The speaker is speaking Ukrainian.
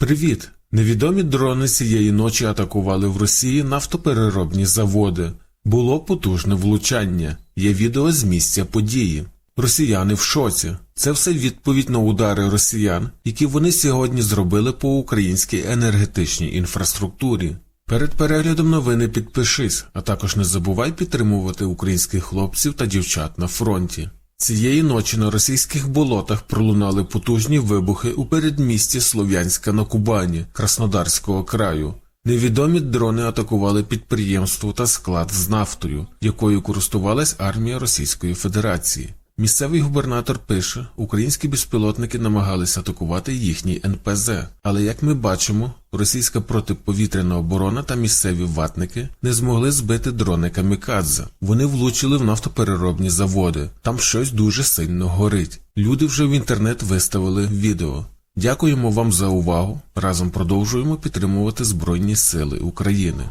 Привіт! Невідомі дрони цієї ночі атакували в Росії нафтопереробні заводи. Було потужне влучання. Є відео з місця події. Росіяни в шоці. Це все відповідь на удари росіян, які вони сьогодні зробили по українській енергетичній інфраструктурі. Перед переглядом новини підпишись, а також не забувай підтримувати українських хлопців та дівчат на фронті. Цієї ночі на російських болотах пролунали потужні вибухи у передмісті Слов'янська на Кубані Краснодарського краю. Невідомі дрони атакували підприємство та склад з нафтою, якою користувалась армія Російської Федерації. Місцевий губернатор пише, українські безпілотники намагалися атакувати їхній НПЗ, але як ми бачимо, російська протиповітряна оборона та місцеві ватники не змогли збити дрони камікадзе. Вони влучили в нафтопереробні заводи. Там щось дуже сильно горить. Люди вже в інтернет виставили відео. Дякуємо вам за увагу. Разом продовжуємо підтримувати Збройні Сили України.